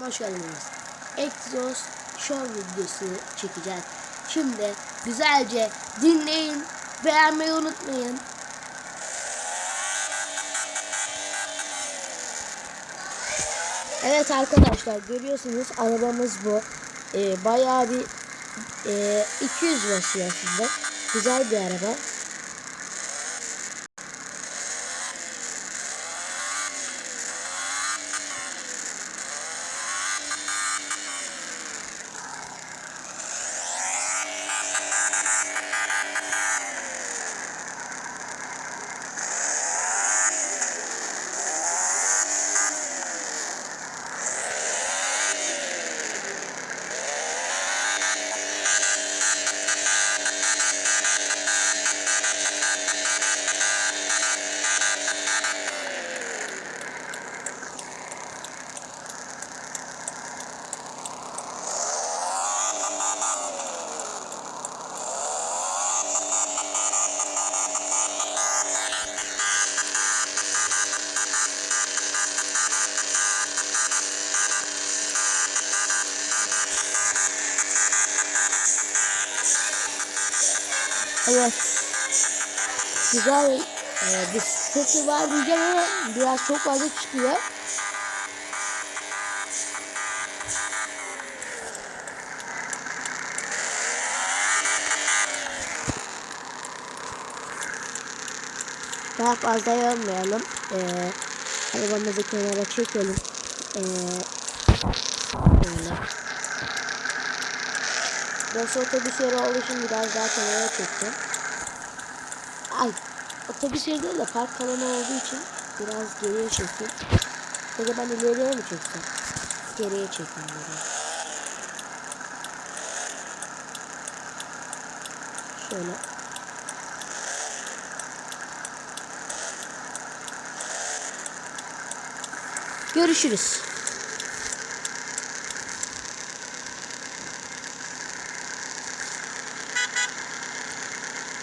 Hoş geldiniz. Exos Show videosu çekeceğiz. Şimdi güzelce dinleyin, beğenmeyi unutmayın. Evet arkadaşlar görüyorsunuz arabamız bu. Ee, bayağı bir e, 200 basıyor aslında. Güzel bir araba. Evet. Güzel e, bir sesi var diyeceğim ama biraz çok fazla çıkıyor. Daha fazla yormayalım. Ee, arabamızı kenara çekelim. Ee, böyle. Burası otobüs yeri olduğu için biraz daha kenara çektim. Ay otobüs yeri değil de park alanı olduğu için biraz geriye çektim. Ya da ben ileriye mi çeksem? Geriye çekeyim böyle. Şöyle. Görüşürüz.